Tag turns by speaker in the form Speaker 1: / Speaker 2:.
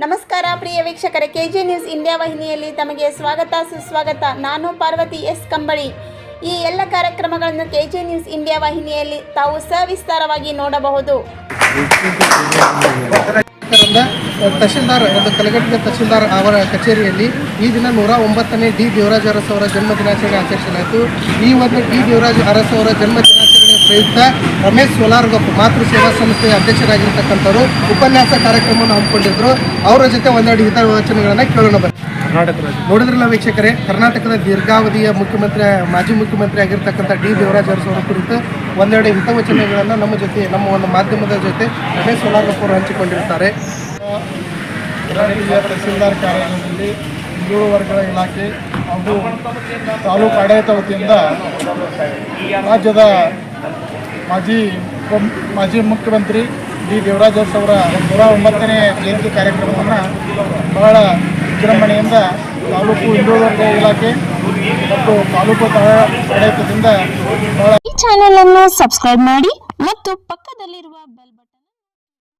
Speaker 1: ನಮಸ್ಕಾರ, ಪ್ರಿಯ ವೀಕ್ಷಕರ. K G news India ವಾಹಿನಿಯಲ್ಲಿ ತಮಗೆ ಸ್ವಾಗತ, ಸುಸ್ವಾಗತ. ನಾನು ಪಾರ್ವತಿ ಎಸ್. ಕಂಬಳಿ. ಈ ಎಲ್ಲ ಕಾರ್ಯಕ್ರಮಗಳನ್ನು ಕೆ ಜಿ ನ್ಯೂಸ್ ಇಂಡಿಯಾ ವಾಹಿನಿಯಲ್ಲಿ ತಾವು ಸವಿಸ್ತಾರವಾಗಿ ನೋಡಬಹುದು.
Speaker 2: ತಹಶೀಲ್ದಾರ್ ಒಂದು ಕಲಘಟಗಿ ತಹಶೀಲ್ದಾರ್ ಅವರ ಕಚೇರಿಯಲ್ಲಿ ಈ ದಿನ ನೂರ ಒಂಬತ್ತನೇ ಡಿ ದೇವರಾಜ್ ಅರಸ್ ಅವರ ಜನ್ಮ ದಿನಾಚರಣೆ ಆಚರಿಸಲಾಯಿತು. ಈ ಒಂದು ಡಿ ದೇವರಾಜ್ ಅರಸ್ ಅವರ ಜನ್ಮ ದಿನಾಚರಣೆ ಪ್ರಯುಕ್ತ ರಮೇಶ್ ಸೋಲಾರ್ಗೊಪ್ಪ ಮಾತೃ ಸೇವಾ ಸಂಸ್ಥೆಯ ಅಧ್ಯಕ್ಷರಾಗಿರ್ತಕ್ಕಂಥವರು ಉಪನ್ಯಾಸ ಕಾರ್ಯಕ್ರಮವನ್ನು ಹಮ್ಮಿಕೊಂಡಿದ್ದರು ಅವರ ಜೊತೆ ಒಂದೆರಡು ಹಿತವಚನಗಳನ್ನು ಕೇಳೋಣ ಬನ್ನಿ.
Speaker 3: ಕರ್ನಾಟಕ
Speaker 2: ನೋಡಿದ್ರಲ್ಲ ವೀಕ್ಷಕರೇ ಕರ್ನಾಟಕದ ದೀರ್ಘಾವಧಿಯ ಮುಖ್ಯಮಂತ್ರಿ ಮಾಜಿ ಮುಖ್ಯಮಂತ್ರಿ ಆಗಿರ್ತಕ್ಕಂಥ ಡಿ ದೇವರಾಜ್ ಅರಸ್ ಅವರ ಕುರಿತು ಒಂದೆರಡು ಹಿತವಚನಗಳನ್ನು ನಮ್ಮ ಜೊತೆ ನಮ್ಮ ಒಂದು ಮಾಧ್ಯಮದ ಜೊತೆ ರಮೇಶ್ ಸೋಲಾರ್ ಅವರು ಹಂಚಿಕೊಂಡಿರ್ತಾರೆ.
Speaker 3: ಕರ್ನಾಟಕ ತಹಸೀಲ್ದಾರ್ ಕಾರ್ಯಾಲಯದಲ್ಲಿ ಹಿಂದುಳಿದ ವರ್ಗಗಳ ಇಲಾಖೆ ಹಾಗೂ ತಾಲೂಕು ಆಡಳಿತ ವತಿಯಿಂದ ರಾಜ್ಯದ ಮಾಜಿ ಮಾಜಿ ಮುಖ್ಯಮಂತ್ರಿ ಡಿ ದೇವರಾಜ್ ಅವರ ನೂರ ಒಂಬತ್ತನೇ ಜಯಂತಿ ಕಾರ್ಯಕ್ರಮವನ್ನು ಬಹಳ ವಿಜೃಂಭಣೆಯಿಂದ ತಾಲೂಕು ಹಿಂದುಳಿದ ವರ್ಗ ಇಲಾಖೆ ಮತ್ತು ತಾಲೂಕು ಆಡಳಿತದಿಂದ ಬಹಳ
Speaker 4: ಈ ಚಾನೆಲ್ ಅನ್ನು ಸಬ್ಸ್ಕ್ರೈಬ್ ಮಾಡಿ ಮತ್ತು ಪಕ್ಕದಲ್ಲಿರುವ ಬೆಲ್